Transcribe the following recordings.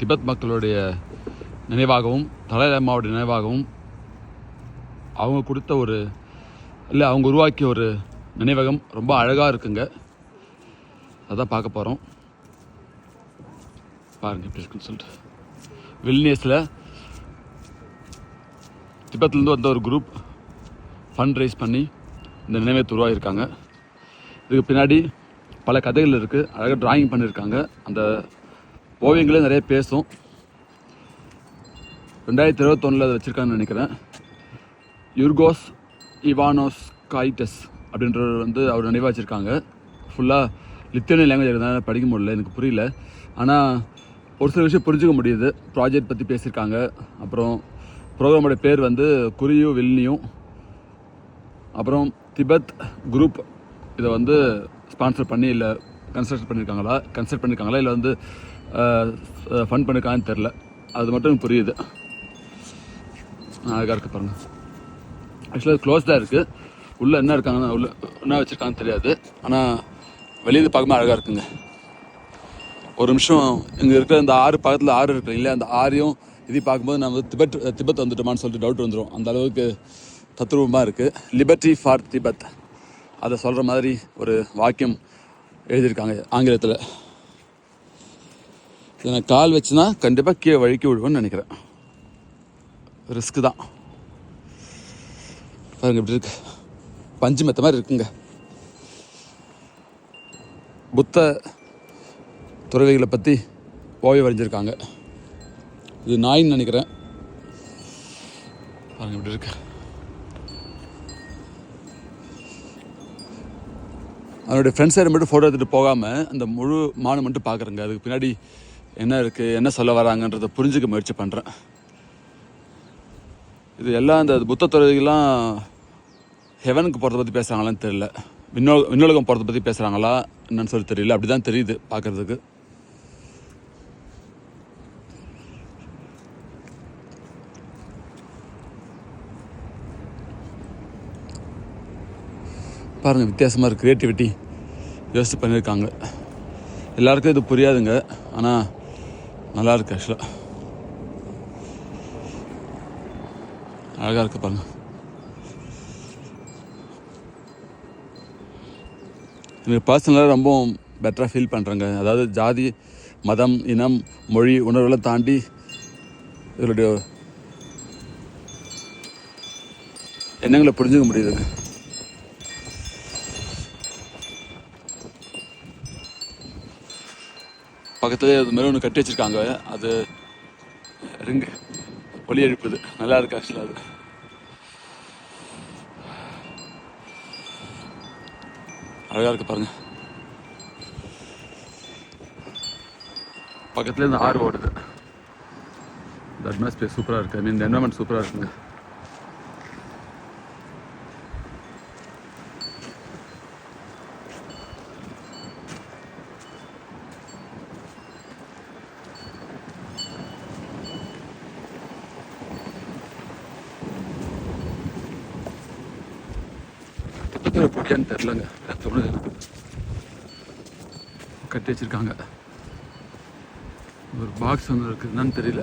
Tibet மக்களுடைய நினைவாகவும் தலாலாமாவுடைய நினைவாகவும் அவங்க கொடுத்த ஒரு இல்லை அவங்க உருவாக்கிய ஒரு நினைவகம் ரொம்ப அழகாக இருக்குங்க. அதான் பார்க்க போகிறோம் பாருங்க எப்படி இருக்குன்னு சொல்லிட்டு. வில்னியஸில் திபத்துலேருந்து வந்த ஒரு குரூப் ஃபண்ட் ரைஸ் பண்ணி இந்த நினைவகத்தை உருவாகியிருக்காங்க இதுக்கு பின்னாடி பல கதைகள் இருக்குது அழகாக டிராயிங் பண்ணியிருக்காங்க. அந்த ஓவியங்களே நிறைய பேசும். ரெண்டாயிரத்தி இருபத்தொன்னில் அதை வச்சுருக்காங்கன்னு நினைக்கிறேன். யுர்கோஸ் இவானோஸ் காய்டஸ் அப்படின்றவர் வந்து அவர் நினைவாக வச்சுருக்காங்க. ஃபுல்லாக லித்தனியன் லாங்குவேஜ் இருந்தால் படிக்க முடியல எனக்கு புரியல. ஆனால் ஒரு சில விஷயம் புரிஞ்சுக்க முடியுது. ப்ராஜெக்ட் பற்றி பேசியிருக்காங்க. அப்புறம் ப்ரோக்ராமோட பேர் வந்து குறியும் வில்னியும் அப்புறம் திபெத் குரூப் இதை வந்து ஸ்பான்சர் பண்ணி இல்லை கன்ஸ்ட்ரக்ட் பண்ணியிருக்காங்களா கன்ஸ்ட்ரக்ட் பண்ணியிருக்காங்களா இல்லை வந்து ஃபன் பண்ணிருக்கான்னு தெரில. அது மட்டும் புரியுது. அழகாக இருக்குது பாருங்கள் ஆக்சுவலாக க்ளோஸ்டாக இருக்குது உள்ளே என்ன இருக்காங்கன்னு உள்ள என்ன வச்சுருக்காங்கன்னு தெரியாது. ஆனால் வெளியில் பார்க்கும்போது அழகாக இருக்குங்க. ஒரு நிமிஷம் இங்கே இருக்கிற அந்த ஆறு பக்கத்தில் ஆறு இருக்கு இல்லையா? அந்த ஆறையும் இது பார்க்கும்போது நம்ம திபெத் திபெத் வந்துட்டோமான்னு சொல்லிட்டு டவுட் வந்துடும் அந்த அளவுக்கு தத்ரூபமாக இருக்குது லிபர்ட்டி ஃபார் திபெத் அதை சொல்கிற மாதிரி ஒரு வாக்கியம் எழுதியிருக்காங்க ஆங்கிலத்தில். இதை நான் கால் வச்சுனா கண்டிப்பாக கீழே வழுக்கி விடுவேன்னு நினைக்கிறேன். ரிஸ்க்கு தான். பாருங்க இப்படி இருக்கு. பஞ்சு மெத்த மாதிரி இருக்குங்க. புத்த துறவிகளை பற்றி ஓவியம் வரைஞ்சிருக்காங்க இது நாயின்னு நினைக்கிறேன். பாருங்க இப்படி இருக்கு. அவனுடைய ஃப்ரெண்ட்ஸ் மட்டும் ஃபோட்டோ எடுத்துகிட்டு போகாமல் அந்த முழு மானுமெண்ட்டு பார்க்குறேங்க. அதுக்கு பின்னாடி என்ன இருக்குது என்ன சொல்ல வராங்கன்றதை புரிஞ்சுக்க முயற்சி பண்ணுறேன் இது எல்லாம் இந்த புத்த துறவிகள்லாம் ஹெவனுக்கு போகிறத பற்றி பேசுகிறாங்களான்னு தெரியல. விண்ணோ விண்ணுலகம் போகிறத பற்றி பேசுகிறாங்களா என்னன்னு சொல்லி தெரியல. அப்படி தான் தெரியுது பார்க்குறதுக்கு பாருங்கள் வித்தியாசமாக இருக்குது க்ரியேட்டிவிட்டி யோசித்து பண்ணியிருக்காங்க. எல்லாருக்கும் இது புரியாதுங்க. ஆனால் நல்லா இருக்கு ஆக்சுவலாக அழகாக இருக்கு பாருங்க. எனக்கு பர்சனலாக ரொம்ப பெட்டராக ஃபீல் பண்ணுறேங்க அதாவது ஜாதி மதம் இனம் மொழி உணர்வுகளை தாண்டி இதனுடைய எண்ணங்களை புரிஞ்சுக்க முடியுதுங்க பக்கத்துலேயே அது மாதிரி ஒன்று கட்டி வச்சிருக்காங்க. அது ரிங்கு ஒளி எழுப்புது. நல்லா இருக்கு ஆக்சுவலாக அது. அழகாக இருக்கு பாருங்க. பக்கத்துலேருந்து இந்த ஆறு ஓடுது. இந்த அட்மாஸ்பியர் சூப்பராக இருக்குது ஐ மீன் இந்த என்வரன்மெண்ட் சூப்பராக இருக்குங்க. திட்டத்தில் தெரிலங்க தோணுது கட்டி வச்சிருக்காங்க. ஒரு பாக்ஸ் ஒன்று இருக்குது என்னன்னு தெரியல.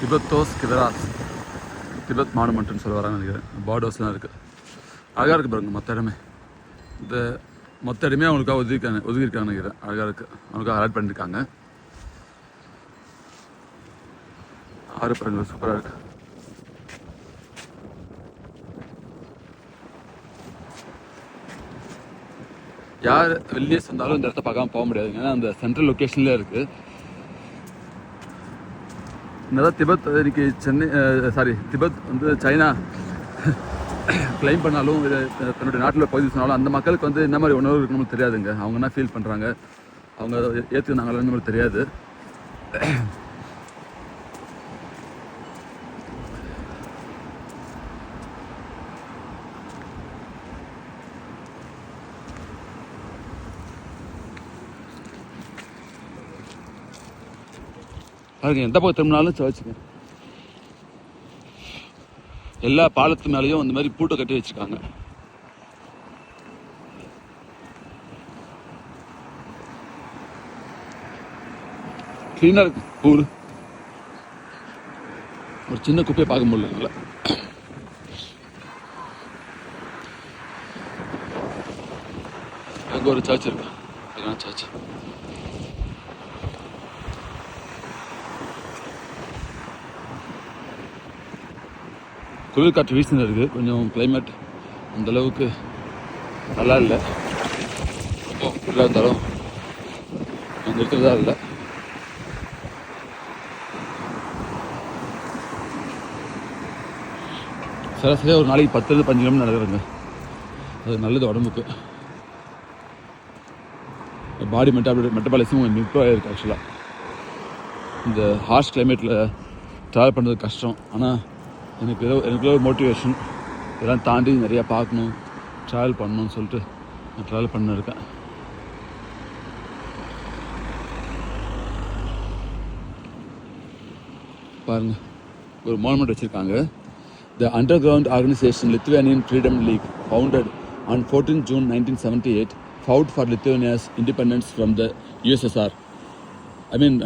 திபத்தோஸ் கிதராஸ் திபத் மானுமெண்ட்னு சொல்ல வராங்க நினைக்கிறேன். பார்டர்ஸ்லாம் இருக்குது அழகாக இருக்குது பாருங்க மொத்த இடமே. இந்த மொத்த இடமே அவங்களுக்காக ஒதுக்கிருக்காங்க ஒதுக்கியிருக்காங்க நினைக்கிறேன். அழகாக இருக்குது அவங்களுக்காக அலாட் பண்ணியிருக்காங்க ஆறு பாருங்க சூப்பராக இருக்கு. யார் வெளியே வந்தாலும் இந்த இடத்த பார்க்காம போக முடியாது. ஏன்னா அந்த சென்ட்ரல் லொக்கேஷன்ல இருக்கு. என்னதான் திபத் இன்னைக்கு சென்னை சாரி திபத் வந்து சைனா கிளைம் பண்ணாலும் தன்னுடைய நாட்டில் பகுதி சொன்னாலும் அந்த மக்களுக்கு வந்து என்ன மாதிரி உணர்வு இருக்குன்னு தெரியாதுங்க. அவங்க என்ன ஃபீல் பண்ணுறாங்க அவங்க ஏற்றுனாங்களான்னு நம்மளுக்கு தெரியாது. அதுக்கு எந்த பக்கம் திரும்பினாலும் சர்ச்சுங்க எல்லா பாலத்து மேலேயும் அந்த மாதிரி பூட்டை கட்டி வச்சுருக்காங்க. க்ளீனாக இருக்கு ஊர் ஒரு சின்ன குப்பையை பார்க்க முடியல என்னால். அங்கே ஒரு சர்ச் இருக்கா. சர்ச் குளிர் காற்று வீசினது இருக்குது. கொஞ்சம் கிளைமேட் அந்தளவுக்கு நல்லா இல்லை. ரொம்ப குளிராக இருந்தாலும் அங்கே இருக்கிறதா இல்லை. சராசரியாக ஒரு நாளைக்கு பத்துலேருந்து பஞ்சு கிலோமீட்டர் நடக்கிறேங்க அது நல்லது உடம்புக்கு. பாடி மெட்டாபி மெட்டபாலிசம் கொஞ்சம் இம்ப்ரூவ் ஆகிருக்கு ஆக்சுவலாக இந்த ஹார்ஷ் கிளைமேட்டில் ட்ராவல் பண்ணுறது கஷ்டம். ஆனால் எனக்கு ஏதோ எனக்கு ஒரு மோட்டிவேஷன் இதெல்லாம் தாண்டி நிறையா பார்க்கணும். ட்ராவல் பண்ணணும்னு சொல்லிட்டு நான் ட்ராவல் பண்ணிருக்கேன் பாருங்கள் பாருங்க. ஒரு மானுமெண்ட் வச்சுருக்காங்க. The underground organisation Lithuanian freedom league founded on fourteen June nineteen seventy eight fought for Lithuania's independence from the USSR I mean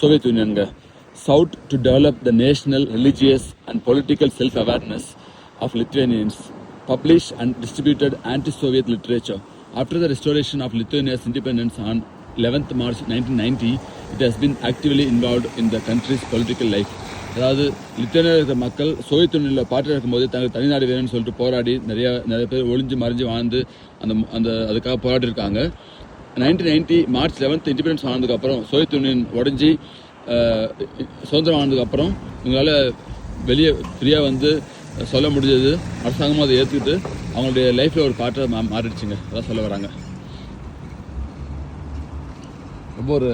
Soviet யூனியன்ங்க sought to develop the national, religious, and political self awareness of Lithuanians, published and distributed anti Soviet literature. After the restoration of Lithuania's independence on 11th March 1990, it has been actively involved in the country's political life. அதாவது லித்தனியில் இருக்கிற மக்கள் Soviet யூனியனில் பாட்டு இருக்கும்போது தங்கள் தனிநாடு வேணும்னு சொல்லிட்டு போராடி நிறைய நிறைய பேர் ஒளிஞ்சு மறைஞ்சு வாழ்ந்து அந்த அந்த அதுக்காக போராடி இருக்காங்க nineteen ninety March eleventh independence ஆனதுக்கப்புறம் சோவியத் யூனியன் உடஞ்சி சுதந்திரம் சுதந்திரம் ஆனதுக்கப்புறம் எங்களால் வெளியே ஃப்ரீயாக வந்து சொல்ல முடிஞ்சது. அரசாங்கமும் அதை ஏற்றுக்கிட்டு அவங்களுடைய லைஃப்பில் ஒரு பாட்டாக மா மாறிடுச்சுங்க. அதான் சொல்ல வராங்க. ரொம்ப ஒரு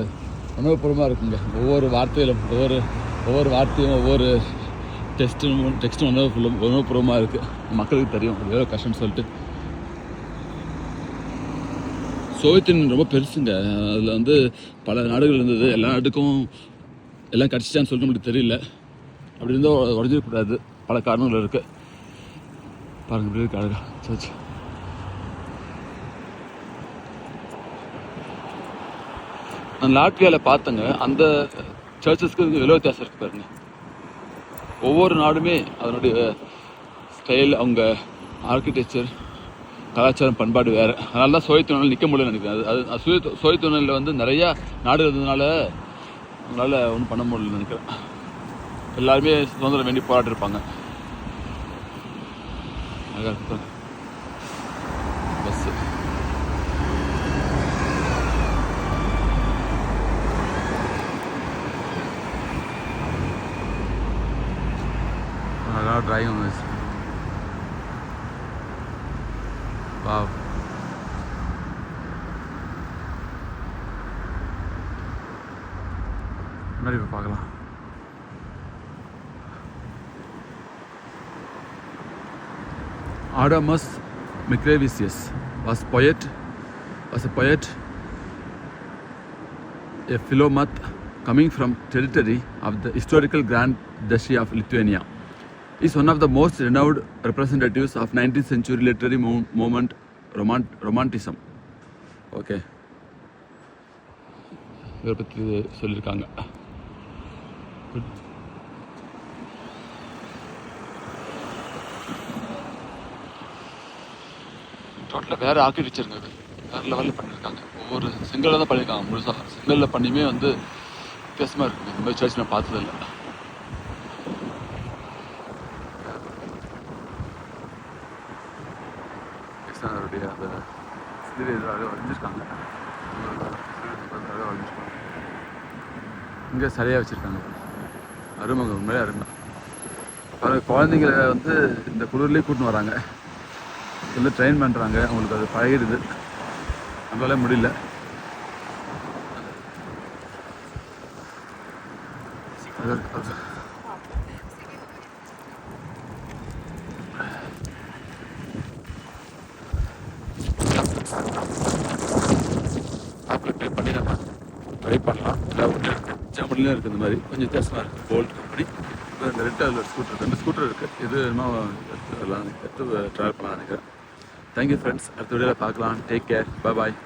உணவுபூர்வமாக இருக்குங்க. ஒவ்வொரு வார்த்தையிலும் ஒவ்வொரு ஒவ்வொரு வார்த்தையும் ஒவ்வொரு டெஸ்ட்டும் டெக்ஸ்ட்டும் உணவு உணவுபூர்வமாக இருக்குது மக்களுக்கு தெரியும். எவ்வளோ கஷ்டம்னு சொல்லிட்டு. சோவியத் யூனியன் ரொம்ப பெருசுங்க. அதில் வந்து பல நாடுகள் இருந்தது. எல்லா நாட்டுக்கும் எல்லாம் கிடச்சிட்டான்னு சொல்லிட்டு நம்மளுக்கு தெரியல. அப்படி இருந்தால் உடஞ்சிடக்கூடாது. பல காரணங்கள் இருக்குது பாருங்கள் இப்படி இருக்கு அழகா. சர்ச் நான் லாட்வியாவில் பார்த்தேங்க. அந்த சர்ச்சஸ்க்கு விலை வித்தியாசம் இருக்குது பாருங்க. ஒவ்வொரு நாடுமே அதனுடைய ஸ்டைல் அவங்க ஆர்கிடெக்சர் கலாச்சாரம் பண்பாடு வேறு. அதனால தான் சோவியத் நிற்க முடியலன்னு நினைக்கிறேன். அது அது சுய சோவியத் வந்து நிறையா நாடு இருந்ததுனால அதனால் ஒன்றும் பண்ண முடியலன்னு நினைக்கிறேன். எல்லாருமே சுதந்திரம் வேண்டி போராட்டிருப்பாங்க அழகா இருக்கு பஸ்ஸு அழகாக டிராயிங் வந்துச்சு வாவ் முன்னாடி போய் பார்க்கலாம் Adamus Micravicius was poet was a poet a philomath coming from territory of the historical Grand Duchy of Lithuania. He is one of the most renowned representatives of 19th century literary mo- movement romant- romanticism. Okay இவரை பற்றி சொல்லியிருக்காங்க Good. டோட்டலாக வேறு ஆர்கிடெக்சருங்க இது வேறு லெவலில் பண்ணியிருக்காங்க ஒவ்வொரு செங்கல்ல தான் பண்ணியிருக்காங்க முழுசாக செங்கல்ல பண்ணியுமே வந்து வித்தியாசமாக இருக்குங்க இந்த மாதிரி சர்ச் நான் பார்த்ததில்ல. கிருஷ்ணருடைய அந்த சிறு இதாக வரைஞ்சிருக்காங்க. இங்கே சரியாக வச்சுருக்காங்க. அருமைங்க உண்மையாக அருமை. பாருங்க குழந்தைங்கள வந்து இந்த குளிர்லேயே கூட்டின்னு வராங்க. இல்லை ட்ரெயின் பண்ணுறாங்க அவங்களுக்கு அது பழகிடுது. நம்மளால முடியல. பண்ணிடலாம். ட்ரை ட்ரை பண்ணலாம் இல்லை வந்து இருக்குது இந்த மாதிரி. கொஞ்சம் வித்தியாசமாக இருக்குது போல்ட் கம்பெனி இந்த ரெட் அதில் ஸ்கூட்டர் ரெண்டு ஸ்கூட்டர் இருக்குது இது இன்னும் எடுத்து வரலாம். எடுத்து ட்ராவல் பண்ணலாம் நினைக்கிறேன் தேங்க்யூ ஃப்ரெண்ட்ஸ் அடுத்த வீடியோவில் பார்க்கலாம். Take care bye